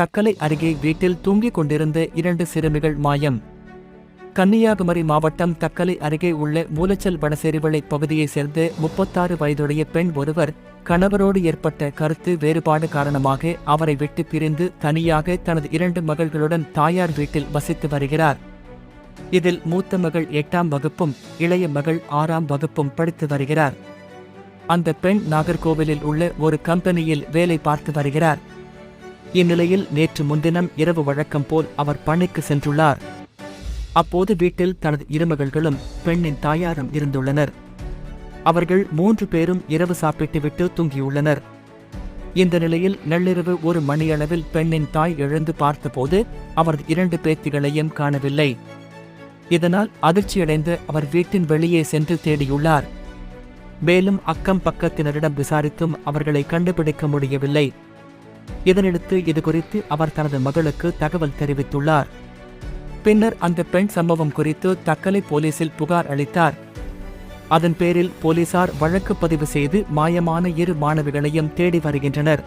தக்கலை அருகே வீட்டில் தூங்கிக் கொண்டிருந்த இரண்டு சிறுமிகள் மாயம். கன்னியாகுமரி மாவட்டம் தக்கலை அருகே உள்ள மூலச்சல் வடசெருவிளை பகுதியைச் சேர்ந்த முப்பத்தாறு வயதுடைய பெண் ஒருவர் கணவரோடு ஏற்பட்ட கருத்து வேறுபாடு காரணமாக அவரை விட்டு பிரிந்து தனியாக தனது இரண்டு மகள்களுடன் தாயார் வீட்டில் வசித்து வருகிறார். இதில் மூத்த மகள் எட்டாம் வகுப்பும் இளைய மகள் ஆறாம் வகுப்பும் படித்து வருகிறார். அந்த பெண் நாகர்கோவிலில் உள்ள ஒரு கம்பெனியில் வேலை பார்த்து வருகிறார். இந்நிலையில் நேற்று முன்தினம் இரவு வழக்கம் போல் அவர் பணிக்கு சென்றுள்ளார். அப்போது வீட்டில் தனது இருமகள்களும் பெண்ணின் தாயாரும் இருந்துள்ளனர். அவர்கள் மூன்று பேரும் இரவு சாப்பிட்டுவிட்டு தூங்கியுள்ளனர். இந்த நிலையில் நள்ளிரவு ஒரு மணியளவில் பெண்ணின் தாய் எழுந்து பார்த்தபோது அவரது இரண்டு பேத்திகளையும் காணவில்லை. இதனால் அதிர்ச்சியடைந்து அவர் வீட்டின் வெளியே சென்று தேடியுள்ளார். மேலும் அக்கம் பக்கத்தினரிடம் விசாரித்தும் அவர்களை கண்டுபிடிக்க முடியவில்லை. இதனையடுத்து இது குறித்து அவர் தனது மகளுக்கு தகவல் தெரிவித்துள்ளார். பின்னர் அந்த பெண் சம்பவம் குறித்து தக்கலை போலீசில் புகார் அளித்தார். அதன் பேரில் போலீசார் வழக்கு பதிவு செய்து மாயமான இரு மாணவிகளையும் தேடி வருகின்றனர்.